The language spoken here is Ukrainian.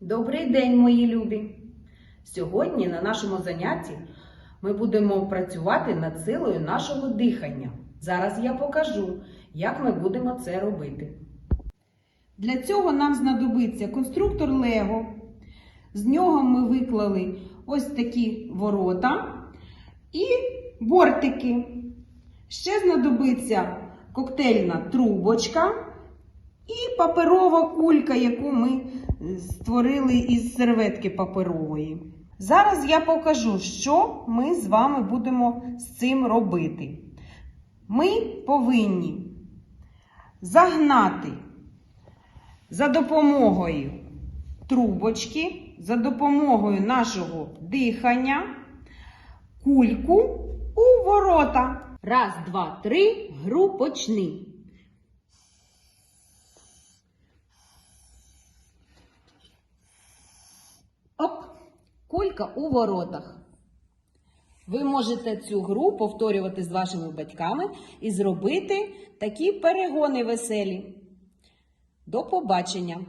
Добрий день, мої любі! Сьогодні на нашому занятті ми будемо працювати над силою нашого дихання. Зараз я покажу, як ми будемо це робити. Для цього нам знадобиться конструктор Лего. З нього ми виклали ось такі ворота і бортики. Ще знадобиться коктейльна трубочка і паперова кулька, яку ми створили із серветки паперової. Зараз я покажу, що ми з вами будемо з цим робити. Ми повинні загнати за допомогою трубочки, за допомогою нашого дихання, кульку у ворота. Раз, два, три, гру почни. Кулька у воротах. Ви можете цю гру повторювати з вашими батьками і зробити такі перегони веселі. До побачення!